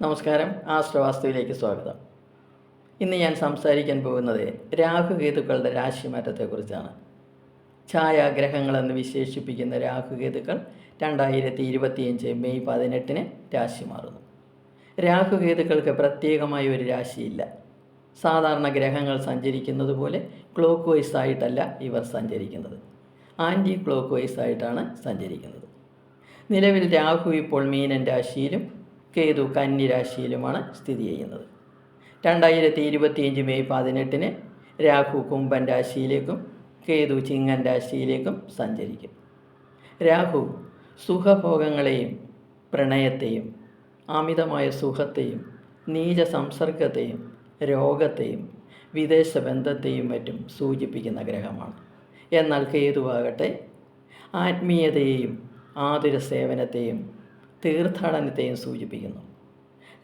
നമസ്കാരം. ആശ്രവാസ്തുവിലേക്ക് സ്വാഗതം. ഇന്ന് ഞാൻ സംസാരിക്കാൻ പോകുന്നത് രാഹുകേതുക്കളുടെ രാശിമാറ്റത്തെക്കുറിച്ചാണ്. ഛായാഗ്രഹങ്ങളെന്ന് വിശേഷിപ്പിക്കുന്ന രാഹുകേതുക്കൾ രണ്ടായിരത്തി ഇരുപത്തിയഞ്ച് മെയ് പതിനെട്ടിന് രാശി മാറുന്നു രാഹുകേതുക്കൾക്ക് പ്രത്യേകമായ ഒരു രാശിയില്ല. സാധാരണ ഗ്രഹങ്ങൾ സഞ്ചരിക്കുന്നത് പോലെ ക്ലോക്ക് വൈസ് ആയിട്ടല്ല ഇവർ സഞ്ചരിക്കുന്നത്. ആന്റി ക്ലോക്ക് വൈസ് ആയിട്ടാണ് സഞ്ചരിക്കുന്നത്. നിലവിൽ രാഹു ഇപ്പോൾ മീനൻ രാശിയിലും കേതു കന്നി രാശിയിലുമാണ് സ്ഥിതി ചെയ്യുന്നത്. രണ്ടായിരത്തി ഇരുപത്തിയഞ്ച് മെയ് പതിനെട്ടിന് രാഹു കുംഭൻ രാശിയിലേക്കും കേതു ചിങ്ങൻ രാശിയിലേക്കും സഞ്ചരിക്കും. രാഹു സുഖഭോഗങ്ങളെയും പ്രണയത്തെയും അമിതമായ സുഖത്തെയും നീച സംസർഗത്തെയും രോഗത്തെയും വിദേശ ബന്ധത്തെയും മറ്റും സൂചിപ്പിക്കുന്ന ഗ്രഹമാണ്. എന്നാൽ കേതുവാകട്ടെ ആത്മീയതയെയും ആതുര സേവനത്തെയും തീർത്ഥാടനത്തെയും സൂചിപ്പിക്കുന്നു.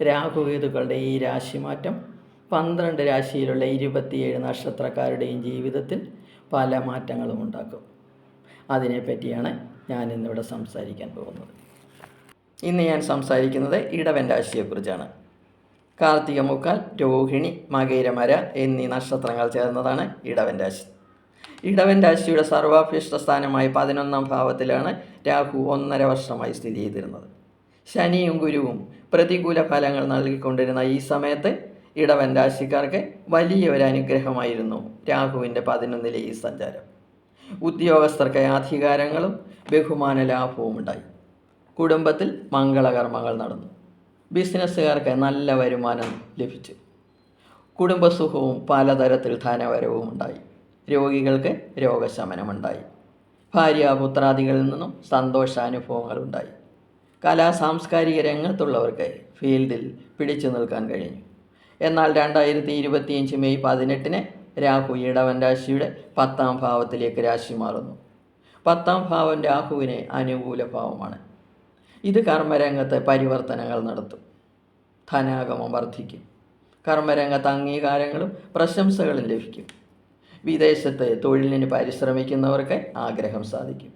രാഹുകേതുക്കളുടെ ഈ രാശിമാറ്റം പന്ത്രണ്ട് രാശിയിലുള്ള ഇരുപത്തിയേഴ് നക്ഷത്രക്കാരുടെയും ജീവിതത്തിൽ പല മാറ്റങ്ങളും ഉണ്ടാക്കും. അതിനെപ്പറ്റിയാണ് ഞാൻ ഇന്നിവിടെ സംസാരിക്കാൻ പോകുന്നത്. ഇന്ന് ഞാൻ സംസാരിക്കുന്നത് ഇടവൻ രാശിയെക്കുറിച്ചാണ്. കാർത്തിക മുക്കാൽ രോഹിണി മകേരമര എന്നീ നക്ഷത്രങ്ങൾ ചേർന്നതാണ് ഇടവൻ രാശി. ഇടവൻ രാശിയുടെ സർവാഭീഷ്ട സ്ഥാനമായ പതിനൊന്നാം ഭാവത്തിലാണ് രാഹു ഒന്നര വർഷമായി സ്ഥിതി ചെയ്തിരുന്നത്. ശനിയും ഗുരുവും പ്രതികൂല ഫലങ്ങൾ നൽകിക്കൊണ്ടിരുന്ന ഈ സമയത്ത് ഇടവൻ രാശിക്കാർക്ക് വലിയ ഒരു അനുഗ്രഹമായിരുന്നു രാഹുവിന്റെ പതിനൊന്നിലെ ഈ സഞ്ചാരം. ഉദ്യോഗസ്ഥർക്ക് അധികാരങ്ങളും ബഹുമാന ലാഭവും ഉണ്ടായി. കുടുംബത്തിൽ മംഗളകർമ്മങ്ങൾ നടന്നു. ബിസിനസ്സുകാർക്ക് നല്ല വരുമാനം ലഭിച്ചു. കുടുംബസുഖവും പലതരത്തിൽ ധനവരവും ഉണ്ടായി. രോഗികൾക്ക് രോഗശമനമുണ്ടായി. ഭാര്യ പുത്രാദികളിൽ നിന്നും സന്തോഷാനുഭവങ്ങൾ ഉണ്ടായി കലാ സാംസ്കാരിക രംഗത്തുള്ളവർക്ക് ഫീൽഡിൽ പിടിച്ചു നിൽക്കാൻ കഴിഞ്ഞു. എന്നാൽ രണ്ടായിരത്തി ഇരുപത്തിയഞ്ച് മെയ് പതിനെട്ടിന് രാഹു ഇടവൻ രാശിയുടെ പത്താം ഭാവത്തിലേക്ക് രാശി മാറുന്നു. പത്താം ഭാവം രാഹുവിന് അനുകൂല ഭാവമാണ്. ഇത് കർമ്മരംഗത്ത് പരിവർത്തനങ്ങൾ നടത്തും. ധനാഗമം വർദ്ധിക്കും. കർമ്മരംഗത്ത് അംഗീകാരങ്ങളും പ്രശംസകളും ലഭിക്കും. വിദേശത്ത് തൊഴിലിന് പരിശ്രമിക്കുന്നവർക്ക് ആഗ്രഹം സാധിക്കും.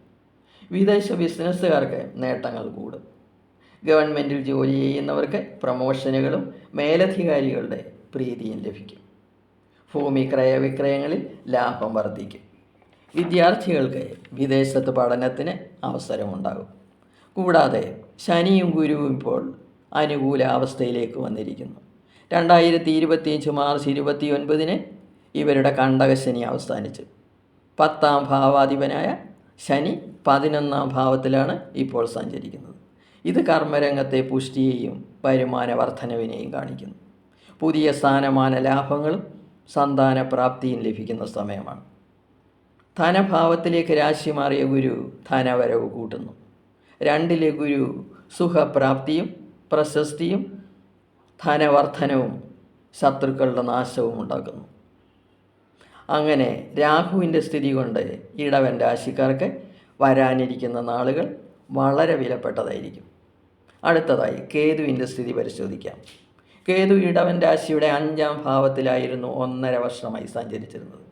വിദേശ ബിസിനസ്സുകാർക്ക് നേട്ടങ്ങൾ കൂടും. ഗവൺമെന്റിൽ ജോലി ചെയ്യുന്നവർക്ക് പ്രമോഷനുകളും മേലധികാരികളുടെ പ്രീതിയും ലഭിക്കും. ഭൂമി ക്രയവിക്രയങ്ങളിൽ ലാഭം വർദ്ധിക്കും. വിദ്യാർത്ഥികൾക്ക് വിദേശത്ത് പഠനത്തിന് അവസരമുണ്ടാകും. കൂടാതെ ശനിയും ഗുരുവും ഇപ്പോൾ അനുകൂല അവസ്ഥയിലേക്ക് വന്നിരിക്കുന്നു. രണ്ടായിരത്തി ഇരുപത്തിയഞ്ച് മാർച്ച് ഇരുപത്തി ഒൻപതിന് ഇവരുടെ കണ്ടകശനി അവസാനിച്ചു. പത്താം ഭാവാധിപനായ ശനി പതിനൊന്നാം ഭാവത്തിലാണ് ഇപ്പോൾ സഞ്ചരിക്കുന്നത്. ഇത് കർമ്മരംഗത്തെ പുഷ്ടിയെയും വരുമാന വർധനവിനെയും കാണിക്കുന്നു. പുതിയ സ്ഥാനമാന ലാഭങ്ങളും സന്താനപ്രാപ്തിയും ലഭിക്കുന്ന സമയമാണ്. ധനഭാവത്തിലേക്ക് രാശി മാറിയ ഗുരു ധനവരവ് കൂട്ടുന്നു. രണ്ടിലെ ഗുരു സുഖപ്രാപ്തിയും പ്രശസ്തിയും ധനവർദ്ധനവും ശത്രുക്കളുടെ നാശവും ഉണ്ടാക്കുന്നു. അങ്ങനെ രാഹുവിന്റെ സ്ഥിതി കൊണ്ട് ഇടവൻ രാശിക്കാർക്ക് വരാനിരിക്കുന്ന നാളുകൾ വളരെ വിലപ്പെട്ടതായിരിക്കും. അടുത്തതായി കേതുവിന്റെ സ്ഥിതി പരിശോധിക്കാം. കേതു ഇടവൻ രാശിയുടെ അഞ്ചാം ഭാവത്തിലായിരുന്നു ഒന്നര വർഷമായി സഞ്ചരിച്ചിരുന്നത്.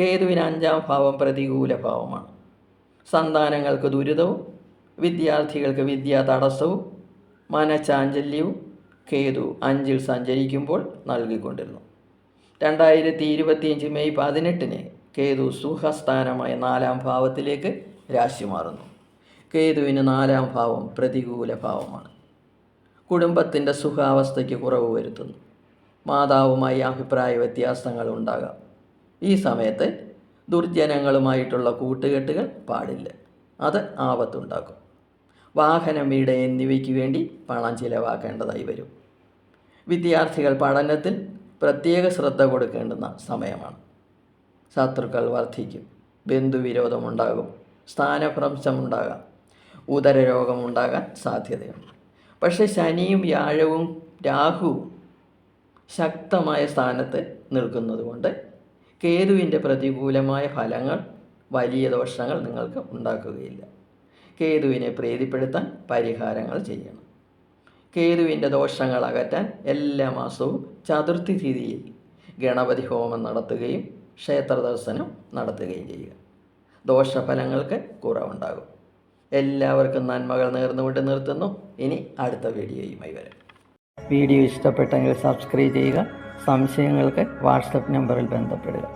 കേതുവിന് അഞ്ചാം ഭാവം പ്രതികൂല ഭാവമാണ്. സന്താനങ്ങൾക്ക് ദുരിതവും വിദ്യാർത്ഥികൾക്ക് വിദ്യാ തടസ്സവും മനചാഞ്ചല്യവും കേതു അഞ്ചിൽ സഞ്ചരിക്കുമ്പോൾ നൽകിക്കൊണ്ടിരുന്നു. രണ്ടായിരത്തി ഇരുപത്തിയഞ്ച് മെയ് പതിനെട്ടിന് കേതു സുഖസ്ഥാനമായ നാലാം ഭാവത്തിലേക്ക് രാശി മാറുന്നു. കേതുവിന് നാലാം ഭാവം പ്രതികൂല ഭാവമാണ്. കുടുംബത്തിന്റെ സുഖാവസ്ഥയ്ക്ക് കുറവ് വരുത്തുന്നു. മാതാവുമായി അഭിപ്രായ വ്യത്യാസങ്ങൾ ഉണ്ടാകാം. ഈ സമയത്ത് ദുർജനങ്ങളുമായിട്ടുള്ള കൂട്ടുകെട്ടുകൾ പാടില്ല. അത് ആപത്തുണ്ടാക്കും. വാഹനം വീട് എന്നിവയ്ക്ക് വേണ്ടി പണം ചിലവാക്കേണ്ടതായി വരും. വിദ്യാർത്ഥികൾ പഠനത്തിൽ പ്രത്യേക ശ്രദ്ധ കൊടുക്കേണ്ടുന്ന സമയമാണ്. ശത്രുക്കൾ വർദ്ധിക്കും. ബന്ധുവിരോധമുണ്ടാകും. സ്ഥാനഭ്രംശമുണ്ടാകാം. ഉദരരോഗമുണ്ടാകാൻ സാധ്യതയുണ്ട്. പക്ഷേ ശനിയും വ്യാഴവും രാഹു ശക്തമായ സ്ഥാനത്ത് നിൽക്കുന്നതുകൊണ്ട് കേതുവിന്റെ പ്രതികൂലമായ ഫലങ്ങൾ വലിയ ദോഷങ്ങൾ നിങ്ങൾക്ക് ഉണ്ടാക്കുകയില്ല. കേതുവിനെ പ്രീതിപ്പെടുത്താൻ പരിഹാരങ്ങൾ ചെയ്യണം. കേതുവിന്റെ ദോഷങ്ങൾ അകറ്റാൻ എല്ലാ മാസവും ചതുർത്ഥി തിഥിയിൽ ഗണപതി ഹോമം നടത്തുകയും ക്ഷേത്ര ദർശനം നടത്തുകയും ചെയ്യുക. ദോഷഫലങ്ങൾക്ക് കുറവുണ്ടാകും. എല്ലാവർക്കും നന്മകൾ നേർന്നുകൊണ്ട് നിർത്തുന്നു. ഇനി അടുത്ത വീഡിയോയുമായി വരാം. വീഡിയോ ഇഷ്ടപ്പെട്ടെങ്കിൽ സബ്സ്ക്രൈബ് ചെയ്യുക സംശയങ്ങൾക്ക് വാട്സപ്പ് നമ്പറിൽ ബന്ധപ്പെടുക.